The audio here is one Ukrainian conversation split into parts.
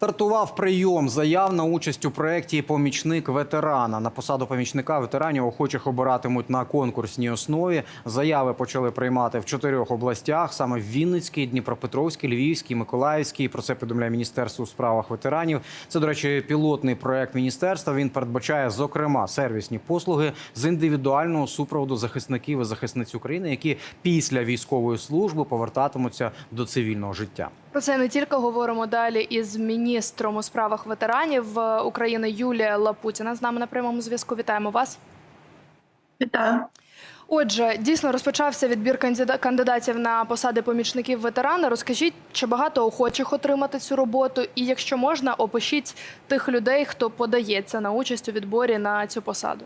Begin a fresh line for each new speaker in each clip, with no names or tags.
Стартував прийом заяв на участь у проєкті Помічник ветерана. На посаду помічника ветеранів охочих обиратимуть на конкурсній основі. Заяви почали приймати в чотирьох областях: саме в Вінницькій, Дніпропетровській, Львівській, Миколаївській. Про це повідомляє Міністерство у справах ветеранів. Це, до речі, пілотний проєкт міністерства. Він передбачає, зокрема, сервісні послуги з індивідуального супроводу захисників і захисниць України, які після військової служби повертатимуться до цивільного життя.
Про це не тільки говоримо далі із міністром у справах ветеранів е, України Юлія Лапутіна. З нами на прямому зв'язку. Вітаємо вас.
Вітаю.
Отже, дійсно розпочався відбір кандида- кандидатів на посади помічників ветерана. Розкажіть, чи багато охочих отримати цю роботу, і якщо можна, опишіть тих людей, хто подається на участь у відборі на цю посаду.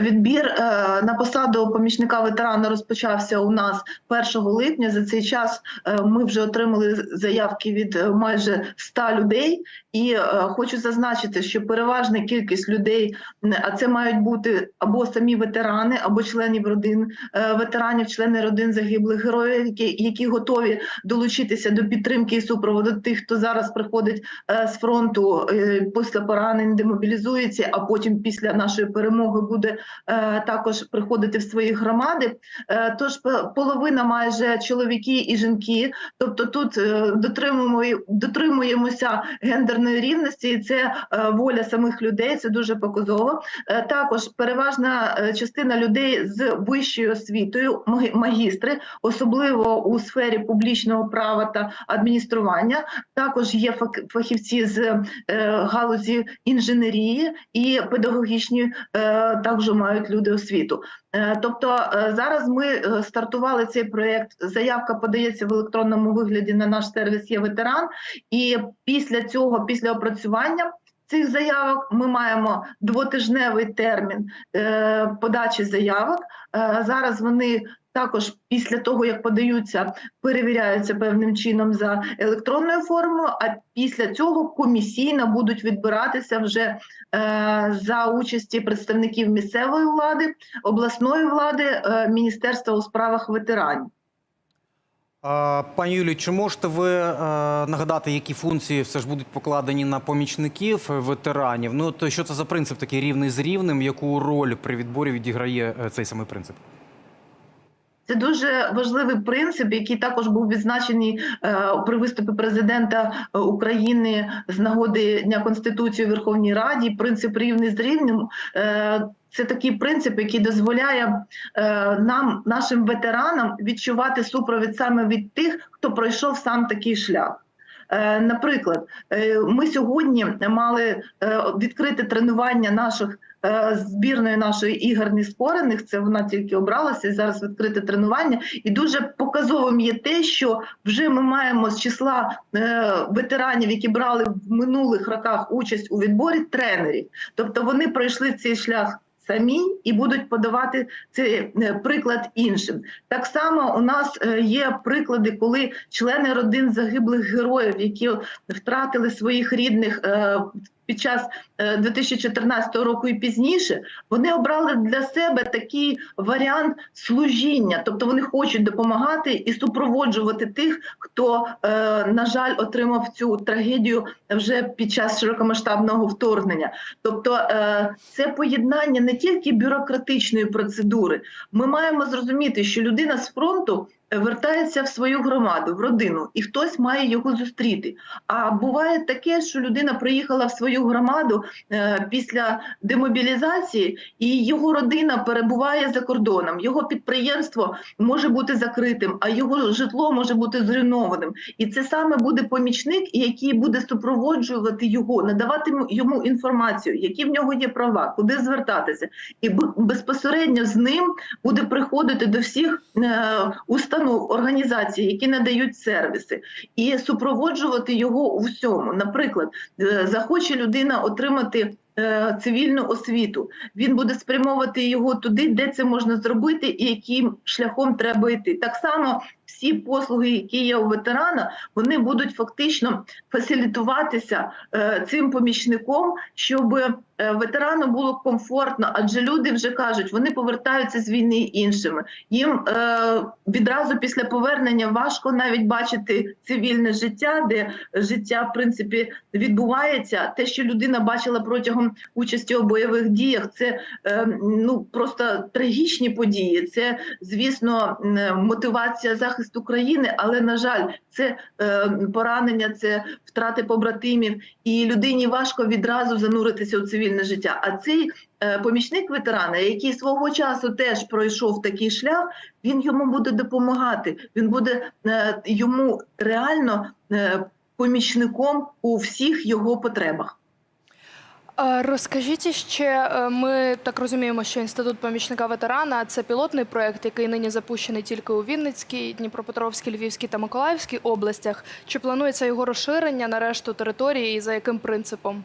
Відбір е, на посаду помічника ветерана розпочався у нас 1 липня. За цей час е, ми вже отримали заявки від е, майже 100 людей. І хочу зазначити, що переважна кількість людей, а це мають бути або самі ветерани, або членів родин ветеранів, члени родин загиблих героїв, які, які готові долучитися до підтримки і супроводу тих, хто зараз приходить з фронту після поранень, демобілізується, а потім після нашої перемоги буде також приходити в свої громади. Е, Тож половина майже чоловіки і жінки. Тобто тут е, дотримуємо дотримуємося гендерної рівності, і це е, воля самих людей. Це дуже показово. Е, Також переважна е, частина людей з вищою освітою, магістри, особливо у сфері публічного права та адміністрування. Також є фахівці з е, галузі інженерії і педагогічні е, мають люди освіту. Е, Тобто е, зараз ми е, стартували цей проєкт. Заявка подається в електронному вигляді на наш сервіс є ветеран, і після цього, після опрацювання. Цих заявок ми маємо двотижневий термін е, подачі заявок. Е, зараз вони також після того, як подаються, перевіряються певним чином за електронною формою. А після цього комісійно будуть відбиратися вже е, за участі представників місцевої влади, обласної влади, міністерства у справах ветеранів.
Пані Юлі, чи можете ви е, нагадати, які функції все ж будуть покладені на помічників ветеранів? Ну то що це за принцип такий рівний з рівним? Яку роль при відборі відіграє е, цей самий принцип?
Це дуже важливий принцип, який також був відзначений е, при виступі президента України з нагоди Дня Конституції у Верховній Раді. Принцип рівний з рівнем. Це такий принцип, який дозволяє е, нам, нашим ветеранам, відчувати супровід саме від тих, хто пройшов сам такий шлях. Е, Наприклад, е, ми сьогодні мали відкрите тренування наших збірної нашої ігор неспорених. Це вона тільки обралася зараз відкрите тренування. І дуже показовим є те, що вже ми маємо з числа ветеранів, які брали в минулих роках участь у відборі тренерів. Тобто вони пройшли цей шлях. Самі і будуть подавати цей е, приклад іншим. Так само у нас е, є приклади, коли члени родин загиблих героїв, які втратили своїх рідних е, під час е, 2014 року і пізніше, вони обрали для себе такий варіант служіння, тобто вони хочуть допомагати і супроводжувати тих, хто, е, на жаль, отримав цю трагедію вже під час широкомасштабного вторгнення. Тобто, е, це поєднання не тільки бюрократичної процедури. Ми маємо зрозуміти, що людина з фронту. Вертається в свою громаду, в родину, і хтось має його зустріти. А буває таке, що людина приїхала в свою громаду е, після демобілізації, і його родина перебуває за кордоном. Його підприємство може бути закритим, а його житло може бути зруйнованим. І це саме буде помічник, який буде супроводжувати його, надавати йому інформацію, які в нього є права, куди звертатися, і безпосередньо з ним буде приходити до всіх е, установ організацій, які надають сервіси, і супроводжувати його у всьому. Наприклад, е, захоче людина отримати. е, Цивільну освіту він буде спрямовувати його туди, де це можна зробити, і яким шляхом треба йти. Так само всі послуги, які є у ветерана, вони будуть фактично фасилітуватися е, цим помічником, щоб е, ветерану було комфортно, адже люди вже кажуть, вони повертаються з війни іншими. Їм е, відразу після повернення важко навіть бачити цивільне життя, де життя в принципі відбувається. Те, що людина бачила протягом участі у бойових діях, це е, ну просто трагічні події. Це звісно м, мотивація захисту країни, але на жаль, це е, поранення, це втрати побратимів, і людині важко відразу зануритися у цивільне життя. А цей е, помічник ветерана, який свого часу теж пройшов такий шлях, він йому буде допомагати. Він буде е, йому реально е, помічником у всіх його потребах.
Розкажіть ще, е, ми так розуміємо, що інститут помічника ветерана це пілотний проект, який нині запущений тільки у Вінницькій, Дніпропетровській, Львівській та Миколаївській областях. Чи планується його розширення на решту території і за яким принципом?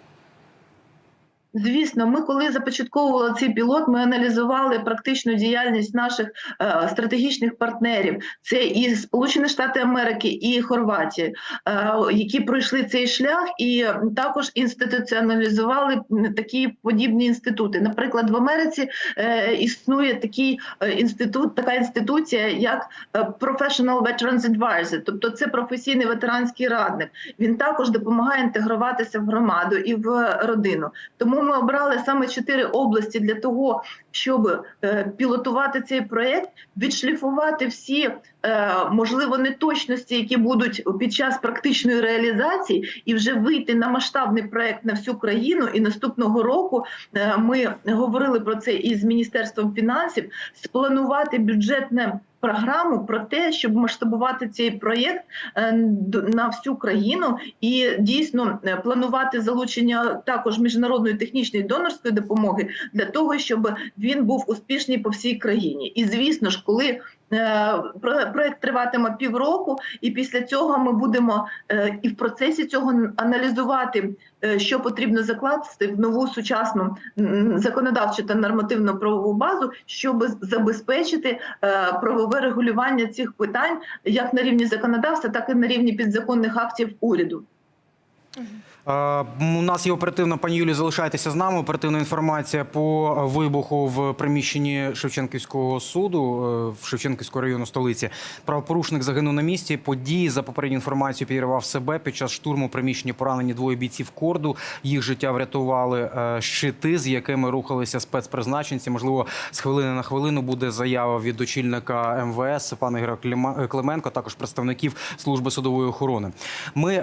Звісно, ми коли започатковували цей пілот, ми аналізували практичну діяльність наших е, стратегічних партнерів. Це і Сполучені Штати Америки, і Хорватія, е, які пройшли цей шлях, і також інституціоналізували такі подібні інститути. Наприклад, в Америці е, існує такий е, інститут, така інституція, як е, Professional Veterans Advisor, тобто це професійний ветеранський радник. Він також допомагає інтегруватися в громаду і в родину. Тому ми обрали саме чотири області для того, щоб е, пілотувати цей проєкт, відшліфувати всі е, можливо неточності, які будуть під час практичної реалізації, і вже вийти на масштабний проєкт на всю країну. І наступного року е, ми говорили про це із міністерством фінансів, спланувати бюджетне. Програму про те, щоб масштабувати цей проєкт е, на всю країну і дійсно е, планувати залучення також міжнародної технічної донорської допомоги для того, щоб він був успішний по всій країні. І звісно ж, коли проект триватиме півроку, і після цього ми будемо е, і в процесі цього аналізувати, е, що потрібно закласти в нову сучасну законодавчу та нормативну правову базу, щоб забезпечити е, правове регулювання цих питань як на рівні законодавства, так і на рівні підзаконних актів уряду.
Е, У нас є оперативна пані Юлі. Залишайтеся з нами. Оперативна інформація по вибуху в приміщенні Шевченківського суду е, в Шевченківського району столиці. Правопорушник загинув на місці. Події за попередньою інформацією підірвав себе під час штурму приміщення. Поранені двоє бійців корду. Їх життя врятували е, щити, з якими рухалися спецпризначенці. Можливо, з хвилини на хвилину буде заява від очільника МВС пана Ігоря Клима- Клименко, також представників служби судової охорони. Ми,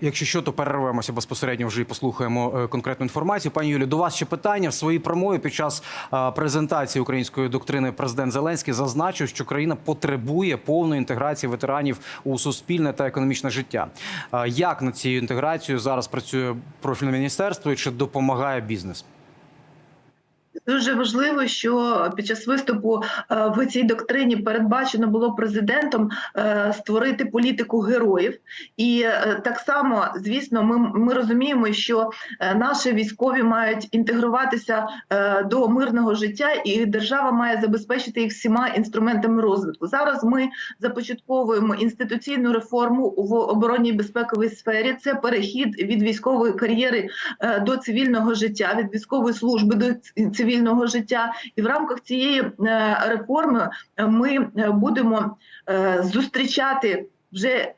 якщо що, то перервемося безпосередньо вже і послухаємо е, конкретну інформацію. Пані Юлі, до вас ще питання в своїй промові під час е, презентації української доктрини президент Зеленський зазначив, що країна потребує повної інтеграції ветеранів у суспільне та економічне життя. Е, Як над цією інтеграцією зараз працює профільне міністерство і чи допомагає бізнес?
Дуже важливо, що під час виступу е, в цій доктрині передбачено було президентом е, створити політику героїв, і е, так само, звісно, ми, ми розуміємо, що наші військові мають інтегруватися до мирного життя, і держава має забезпечити їх всіма інструментами розвитку. Зараз ми започатковуємо інституційну реформу в оборонній безпековій сфері. Це перехід від військової кар'єри до цивільного життя, від військової служби до ц- цивільного життя. І в рамках цієї е, реформи е, ми е, будемо зустрічати вже.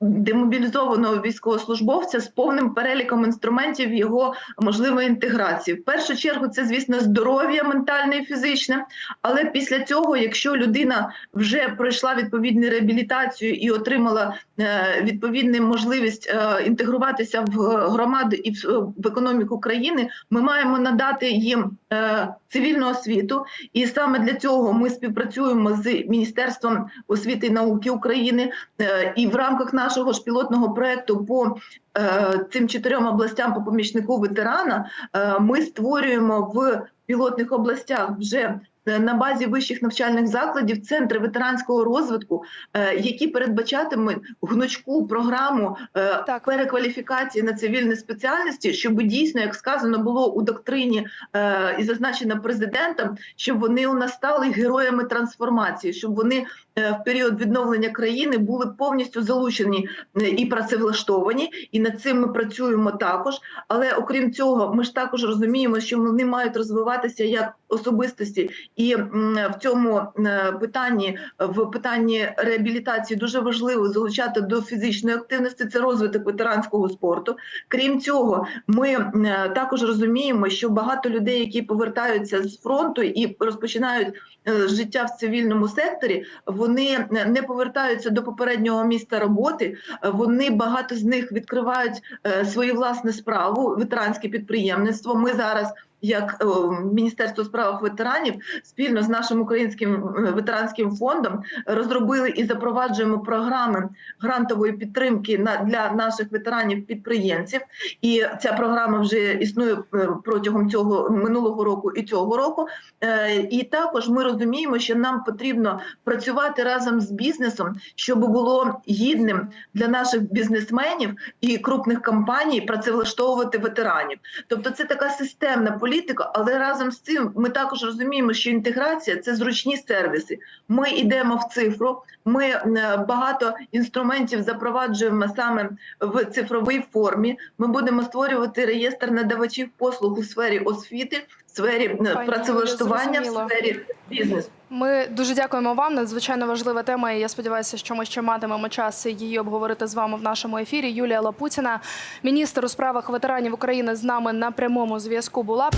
Демобілізованого військовослужбовця з повним переліком інструментів його можливої інтеграції. В першу чергу це, звісно, здоров'я ментальне і фізичне. Але після цього, якщо людина вже пройшла відповідну реабілітацію і отримала е, відповідну можливість е, інтегруватися в громаду і в, в економіку країни, ми маємо надати їм е, цивільну освіту. І саме для цього ми співпрацюємо з Міністерством освіти і науки України е, і в рамках нашого ж пілотного проекту по е, цим чотирьом областям по помічнику ветерана е, ми створюємо в пілотних областях вже на базі вищих навчальних закладів центри ветеранського розвитку, е, які передбачатимуть гнучку програму е,
Так.
перекваліфікації на цивільні спеціальності, щоб дійсно, як сказано було у доктрині е, і зазначено президентом, щоб вони у нас стали героями трансформації, щоб вони е, в період відновлення країни були повністю залучені е, і працевлаштовані, і над цим ми працюємо також. Але окрім цього, ми ж також розуміємо, що вони мають розвиватися як особистості, і в цьому е, питанні в питанні реабілітації дуже важливо залучати до фізичної активності. Це розвиток ветеранського спорту. Крім цього, ми е, також розуміємо, що багато людей, які повертаються з фронту і розпочинають е, життя в цивільному секторі, вони не- повертаються до попереднього місця роботи. Вони багато з них відкривають свою власну справу, ветеранське підприємництво. Ми зараз. Як е, Міністерство у ветеранів спільно з нашим українським е, ветеранським фондом розробили і запроваджуємо програми грантової підтримки для наших ветеранів-підприємців. І ця програма вже існує е, протягом цього минулого року і цього року. І також ми розуміємо, що нам потрібно працювати разом з бізнесом, щоб було гідним для наших бізнесменів і крупних компаній працевлаштовувати ветеранів. Тобто, це така системна політика, але разом з цим ми також розуміємо, що інтеграція це зручні сервіси. Ми йдемо в цифру. Ми е, багато інструментів запроваджуємо саме в цифровій формі. Ми будемо створювати реєстр надавачів послуг у сфері освіти, сфері е,
Пані
працевлаштування, в сфері бізнесу.
Ми дуже дякуємо вам. Надзвичайно важлива тема. І я сподіваюся, що ми ще матимемо час її обговорити з вами в нашому ефірі. Юлія Лапутіна, міністр у справах ветеранів України, з нами на прямому зв'язку була.